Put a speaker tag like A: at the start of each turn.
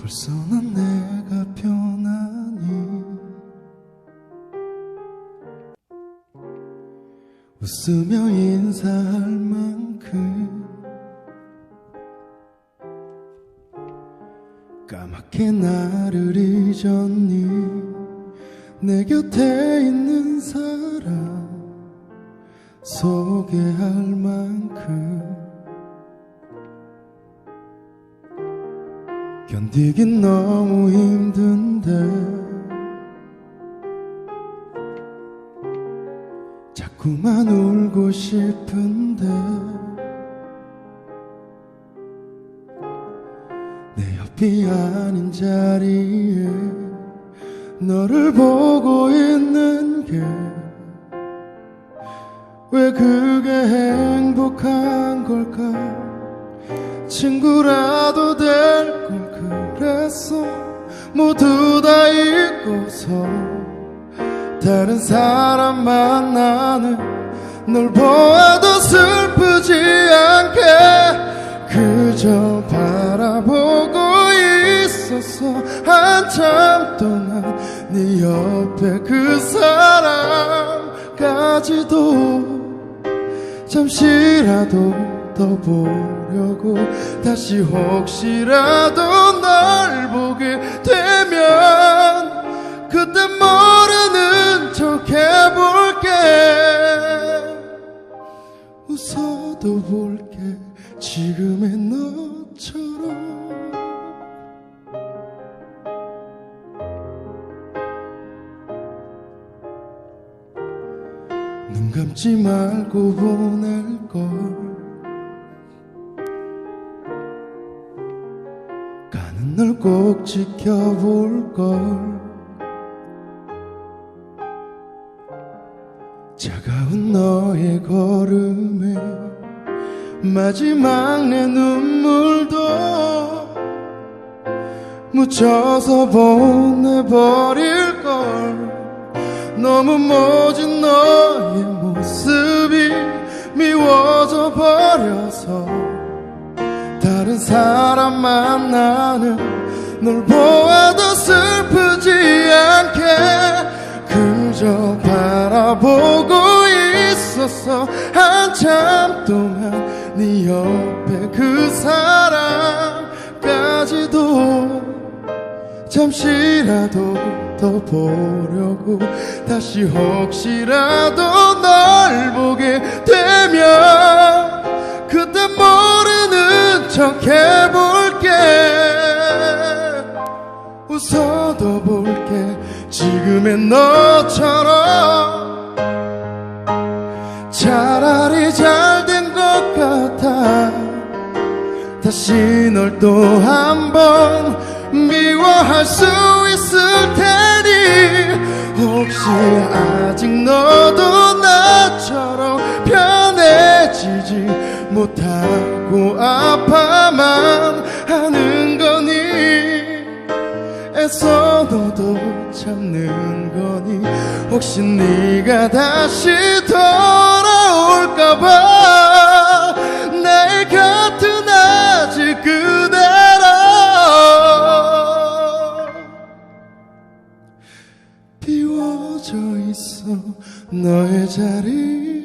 A: 벌써 난 내가 변하니. 웃으며 인사할 만큼 까맣게 나를 잊었니? 내 곁에 있는 사람 소개할 만큼 견디긴 너무 힘든데. 자꾸만 울고 싶은데. 내 옆이 아닌 자리에 너를 보고 있는 게 왜 그게 행복한 걸까? 친구라도 될걸 그랬어 모두 다 잊고서 다른 사람 만나는 널 보아도 슬프지 않게 그저 바라보고 있었어 한참 동안 네 옆에 그 사람까지도 잠시라도 더 보려고 다시 혹시라도 널 보게 되면 그때 모르는 척 해볼게. 웃어도 볼게. 지금의 너처럼. 눈 감지 말고 보낼 걸 널 꼭 지켜볼 걸. 차가운 너의 걸음에 마지막 내 눈물도 묻혀서 보내버릴 걸. 너무 모진 너의 모습이 미워져 버려서 다른 사람 만나는 널 보아도 슬프지 않게 그저 바라보고 있었어. 한참 동안 네 옆에 그 사람까지도 잠시라도 더 보려고 다시 혹시라도 널 보게 되면 척 해 볼게. 웃어도 볼게. 지금의 너처럼. 차라리 잘 된 것 같아. 다시 널 또 한 번 미워할 수 있을 테니. 혹시 아직 너도 나처럼 편해지지 못하고 아 애써 너도 참는 거니? 혹시 네가 다시 돌아올까봐? 날 곁은 아직 그대로. 비워져 있어 너의 자리